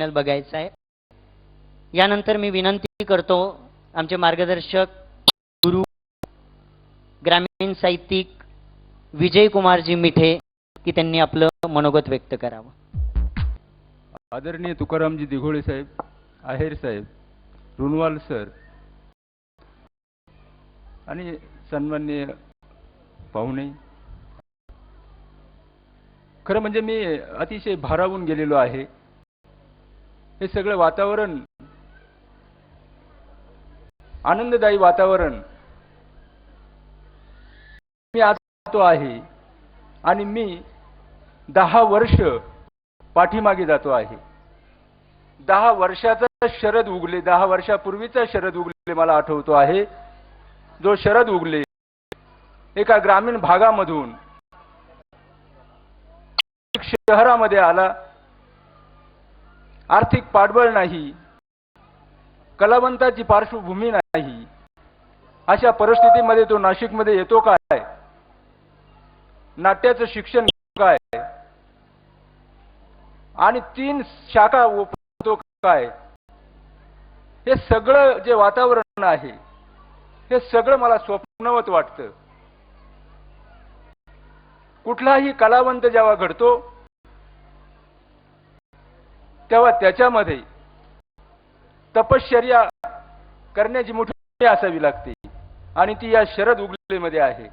Channel बघायचं आहे. यानंतर मी विनंती करतो आमचे मार्गदर्शक गुरु ग्रामीण साहित्यिक विजय कुमारजी मिठे की त्यांनी आपलं मनोगत व्यक्त करावं. आदरणीय तुकारामजी दिघोळे साहेब आहेर साहेब रुनवाल सर आणि सन्माननीय पाहुणे. खरं म्हणजे मी अतिशय भारावून गेलेलो आहे. हे सगळं वातावरण आनंददायी वातावरण. मी आज तो आहे आणि मी दहा वर्ष पाठीमागे जातो आहे. दहा वर्षाचा शरद उगले दहा वर्षापूर्वीचा शरद उगले मला आठवतो आहे. जो शरद उगले एका ग्रामीण भागामधून शहरामध्ये आला. आर्थिक पाठबळ नाही कलावंताची पार्श्वभूमी नाही अशा परिस्थितीमध्ये तो नाशिकमध्ये येतो काय? नाट्याचं शिक्षण काय? आणि तीन शाखा ओपतो काय? हे सगळं जे वातावरण आहे हे सगळं मला स्वप्नवत वाटतं. कुठलाही कलावंत जेव्हा घडतो तेव्हा त्याच्यामध्ये तपश्चर्या करण्याची मोठी असावी लागते. आणि ती या शरद उगलेमध्ये आहे.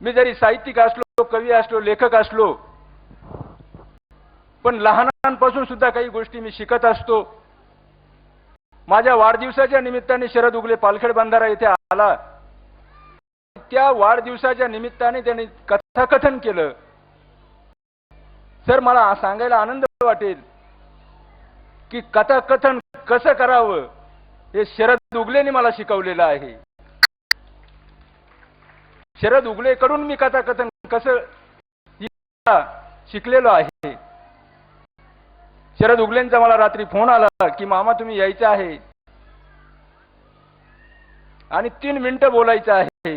मी जरी साहित्यिक असलो कवी असलो लेखक असलो पण लहानांपासून सुद्धा काही गोष्टी मी शिकत असतो. माझ्या वाढदिवसाच्या निमित्ताने शरद उगले पालखेड बंधारा येथे आला. त्या वाढदिवसाच्या निमित्ताने त्यांनी कथाकथन केलं. सर मला सांगायला आनंद वाटेल की कथाकथन कसं करावं हे शरद उगलेने मला शिकवलेलं आहे. शरद उगलेकडून मी कथाकथन कसं शिकलेलो आहे. शरद उगलेंचा मला रात्री फोन आला की मामा तुम्ही यायचं आहे. आणि तीन मिनिटं बोलायचं आहे.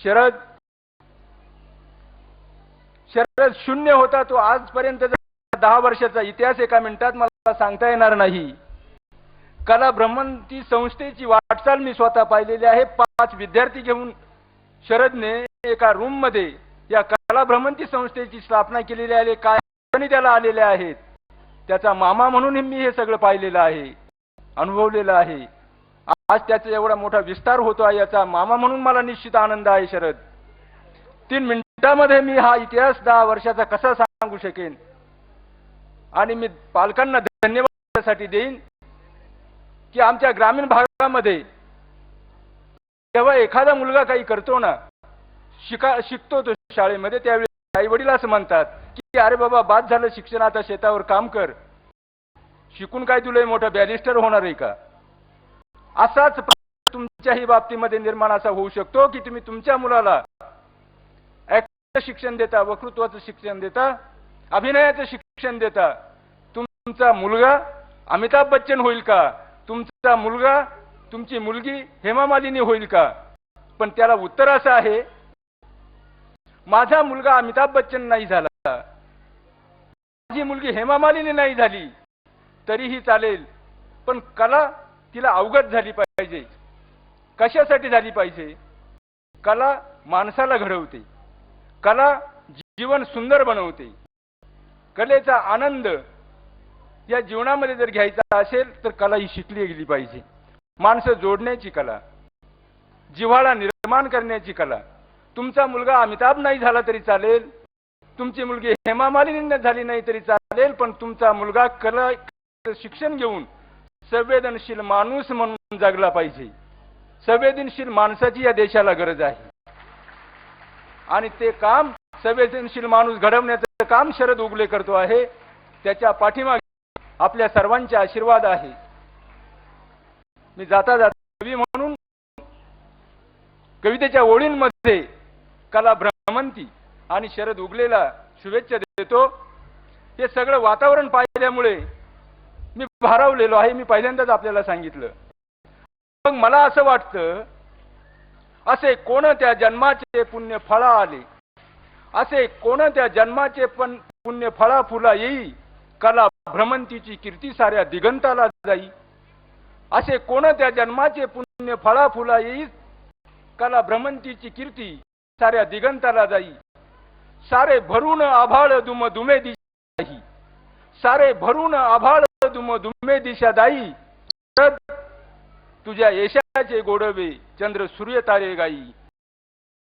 शरद शरद शून्य होता तो आजपर्यंत दहा वर्षाचा इतिहास एका मिनिटात मला सांगता येणार नाही. कला ब्रह्मंती संस्थेची वाटचाल मी स्वतः पाहिलेली आहे. पाच विद्यार्थी घेऊन शरदने एका रूममध्ये या कला भ्रमंती संस्थेची स्थापना केलेली आहे. काय अडचणी त्याला आलेल्या आहेत. त्याचा मामा म्हणून मी हे सगळं पाहिलेलं आहे अनुभवलेलं आहे. आज त्याचा एवढा मोठा विस्तार होतो आहे याचा मामा म्हणून मला निश्चित आनंद आहे शरद. तीन त्यामध्ये मी हा इतिहास दहा वर्षाचा कसा सांगू शकेन? आणि मी पालकांना धन्यवादासाठी देईन की आमच्या ग्रामीण भागामध्ये जेव्हा एखादा मुलगा काही करतो ना शिका शिकतो तो शाळेमध्ये त्यावेळी आई वडील असं म्हणतात की अरे बाबा बाद झालं शिक्षण आता शेतावर काम कर. शिकून काय तुला मोठा बॅरिस्टर होणार आहे का? असाच तुमच्याही बाबतीमध्ये निर्माण असा होऊ शकतो की तुम्ही तुमच्या मुलाला शिक्षण देता? वक्तृत्वाचं शिक्षण देता? अभिनयाचं शिक्षण देता? तुमचा मुलगा अमिताभ बच्चन होईल का? तुमचा मुलगा तुमची मुलगी हेमा मालिनी होईल का? पण त्याला उत्तर असं आहे माझा मुलगा अमिताभ बच्चन नाही झाला. माझी मुलगी हेमा मालिनी नाही झाली. तरीही चालेल पण कला तिला अवगत झाली पाहिजे. कशासाठी झाली पाहिजे? कला माणसाला घडवते. कला जीवन सुंदर बनवते. कलेचा आनंद या जीवनामध्ये जर घ्यायचा असेल तर कला ही शिकली गेली पाहिजे. माणसं जोडण्याची कला जिव्हाळा निर्माण करण्याची कला. तुमचा मुलगा अमिताभ नाही झाला तरी चालेल तुमची मुलगी हेमा मालिनी झाली नाही तरी चालेल पण तुमचा मुलगा कला शिक्षण घेऊन संवेदनशील माणूस म्हणून जगला पाहिजे. संवेदनशील माणसाची या देशाला गरज आहे. आणि ते काम संवेदनशील माणूस घडवण्याचं काम शरद उगले करतो आहे. त्याच्या पाठीमागे आपल्या सर्वांचे आशीर्वाद आहे. मी जाता जाता कवी म्हणून कवितेच्या ओळींमध्ये कला भ्रमंती आणि शरद उगलेला शुभेच्छा देतो. हे सगळं वातावरण पाहिल्यामुळे मी भारावलेलो आहे. मी पहिल्यांदाच आपल्याला सांगितलं. मग मला असं वाटतं असे कोणत्या जन्माचे पुण्य फळ आले असे कोणत्या जन्माचे पण पुण्य फळा फुला येई? कला भ्रमंतीची कीर्ती साऱ्या दिगंताला जाई. असे कोणत्या जन्माचे पुण्य फळा फुला येई? कला भ्रमंतीची कीर्ती साऱ्या दिगंताला जाई. सारे भरून आभाळ दुम दुमे दिशाही. सारे भरून आभाळ दुम दुमे दिशा दाई तुझ्या यशाचे गोडवे. चंद्र सूर्य तारे गाई।